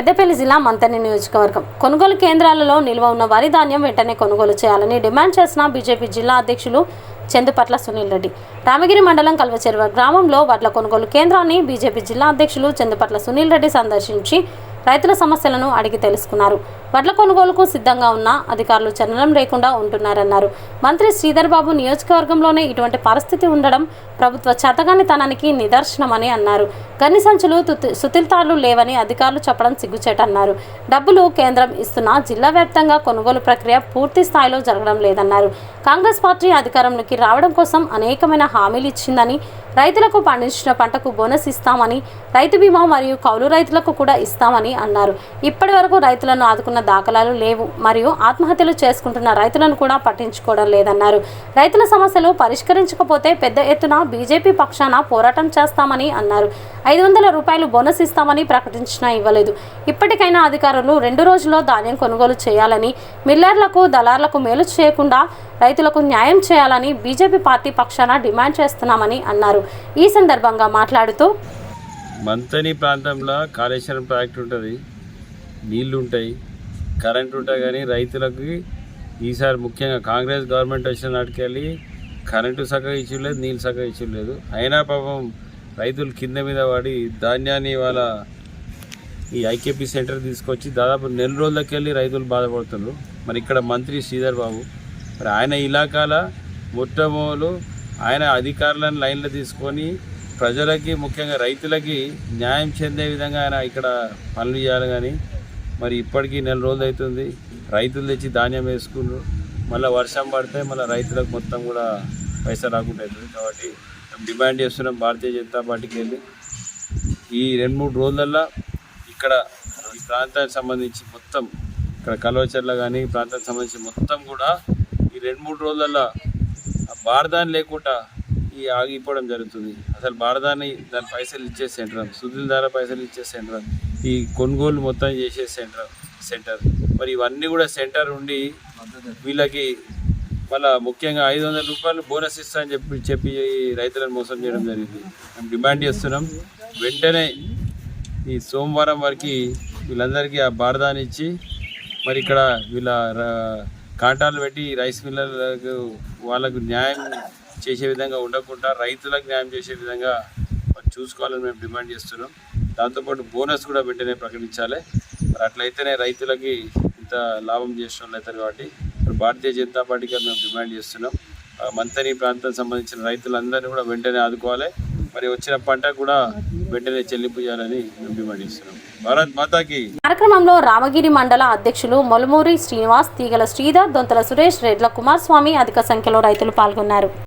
పెద్దపల్లి జిల్లా మంతని నియోజకవర్గం. కొనుగోలు కేంద్రాలలో నిల్వ ఉన్న వరి ధాన్యం వెంటనే కొనుగోలు చేయాలని డిమాండ్ చేసిన బీజేపీ జిల్లా అధ్యక్షులు చందుపట్ల సునీల్ రెడ్డి. రామగిరి మండలం కల్వచెరువ గ్రామంలో వడ్ల కొనుగోలు కేంద్రాన్ని బీజేపీ జిల్లా అధ్యక్షులు చందుపట్ల సునీల్ రెడ్డి సందర్శించి రైతుల సమస్యలను అడిగి తెలుసుకున్నారు. వడ్ల కొనుగోలుకు సిద్ధంగా ఉన్న అధికారులు చలనం లేకుండా ఉంటున్నారన్నారు. మంత్రి శ్రీధర్ బాబు నియోజకవర్గంలోనే ఇటువంటి పరిస్థితి ఉండడం ప్రభుత్వ చేతగానితనానికి నిదర్శనమని అన్నారు. గన్ని సంచులు తుతి- సుతిల్తాళ్ళు లేవని అధికారులు చెప్పడం సిగ్గుచేటన్నారు. డబ్బులు కేంద్రం ఇస్తున్నా జిల్లా వ్యాప్తంగా కొనుగోలు ప్రక్రియ పూర్తి స్థాయిలో జరగడం లేదన్నారు. కాంగ్రెస్ పార్టీ అధికారంలోకి రావడం కోసం అనేకమైన హామీలు ఇచ్చిందని రైతులకు పండించిన పంటకు బోనస్ ఇస్తామని రైతు బీమా మరియు కౌలు రైతులకు కూడా ఇస్తామని అన్నారు. ఇప్పటి వరకు రైతులను ఆదుకున్న దాఖలాలు లేవు. మరియు ఆత్మహత్యలు చేసుకుంటున్న రైతులను కూడా పట్టించుకోవడం లేదన్నారు. రైతుల సమస్యలు పరిష్కరించకపోతే పెద్ద ఎత్తున బీజేపీ పక్షాన పోరాటం చేస్తామని అన్నారు. ఐదు వందల రూపాయలు బోనస్ ఇస్తామని ప్రకటించినా ఇవ్వలేదు. ఇప్పటికైనా అధికారులు రెండు రోజుల్లో ధాన్యం కొనుగోలు చేయాలని మిల్లర్లకు దళార్లకు మేలు చేయకుండా రైతులకు న్యాయం చేయాలని బీజేపీ పార్టీ పక్షాన డిమాండ్ చేస్తున్నామని అన్నారు. ఈ సందర్భంగా మాట్లాడుతూ మంతని ప్రాంతంలో కాళేశ్వరం ప్రాజెక్ట్ ఉంటుంది. నీళ్ళు ఉంటాయి. కరెంట్ ఉంటే కానీ రైతులకి ఈసారి ముఖ్యంగా కాంగ్రెస్ గవర్నమెంట్ వచ్చిన నాటికెళ్ళి కరెంటు సగం ఇచ్చలేదు నీళ్ళు సగం ఇచ్చలేదు అయినా పాపం రైతులు కింద మీద పడి ధాన్యాన్ని వాళ్ళ ఈ ఐకేపీ సెంటర్ తీసుకొచ్చి దాదాపు నెల రోజులకి వెళ్ళి రైతులు బాధపడుతున్నారు. మరి ఇక్కడ మంత్రి శ్రీధర్ బాబు మరి ఆయన ఇలాకాల మొట్టమొదలు ఆయన అధికారులను లైన్లో తీసుకొని ప్రజలకి ముఖ్యంగా రైతులకి న్యాయం చెందే విధంగా ఆయన ఇక్కడ పనులు చేయాలి కానీ మరి ఇప్పటికీ నెల రోజులు అవుతుంది. రైతులు తెచ్చి ధాన్యం వేసుకున్నారు మళ్ళీ వర్షం పడితే మళ్ళీ రైతులకు మొత్తం కూడా పైసా రాకుండా అవుతుంది. కాబట్టి డిమాండ్ చేస్తున్నాం భారతీయ జనతా పార్టీకి వెళ్ళి. ఈ రెండు మూడు రోజులల్లో ఇక్కడ ఈ ప్రాంతానికి సంబంధించి మొత్తం ఇక్కడ కల్వచర్ల కానీ ప్రాంతానికి సంబంధించి మొత్తం కూడా ఈ రెండు మూడు రోజులల్లో ఆ బారదాని లేకుండా ఈ ఆగిపోవడం జరుగుతుంది. అసలు బారదాన్ని దాని పైసలు ఇచ్చే సెంటర్ సుధీల్ ద్వారా పైసలు ఇచ్చే సెంటర్ ఈ కొనుగోలు మొత్తం చేసే సెంటర్ సెంటర్. మరి ఇవన్నీ కూడా సెంటర్ ఉండి వీళ్ళకి మళ్ళీ ముఖ్యంగా ఐదు వందల రూపాయలు బోనస్ ఇస్తా అని చెప్పి చెప్పి రైతులను మోసం చేయడం జరిగింది. మేము డిమాండ్ చేస్తున్నాం. వెంటనే ఈ సోమవారం వరకు వీళ్ళందరికీ ఆ బారదాన్ని ఇచ్చి మరి ఇక్కడ వీళ్ళ కాంటాలు పెట్టి రైస్ మిల్లర్లకు వాళ్ళకు న్యాయం చేసే విధంగా ఉండకుండా రైతులకు న్యాయం చేసే విధంగా చూసుకోవాలని మేము డిమాండ్ చేస్తున్నాం. దాంతోపాటు బోనస్ కూడా వెంటనే ప్రకటించాలి. మరి అట్లయితేనే రైతులకి ఇంత లాభం చేసిన అవుతారు కాబట్టి ఇప్పుడు భారతీయ జనతా పార్టీగా మేము డిమాండ్ చేస్తున్నాం. ఆ మంతని ప్రాంతం సంబంధించిన రైతులందరినీ కూడా వెంటనే ఆదుకోవాలి. మరి వచ్చిన పంట కూడా వెంటనే చెల్లింపు చేయాలని మేము డిమాండ్ చేస్తున్నాం. భారత్ మాతాకి. కార్యక్రమంలో రామగిరి మండల అధ్యక్షులు మొలమూరి శ్రీనివాస్ తీగల శ్రీధర్ దొంతల సురేష్ రెడ్ల కుమారస్వామి అధిక సంఖ్యలో రైతులు పాల్గొన్నారు.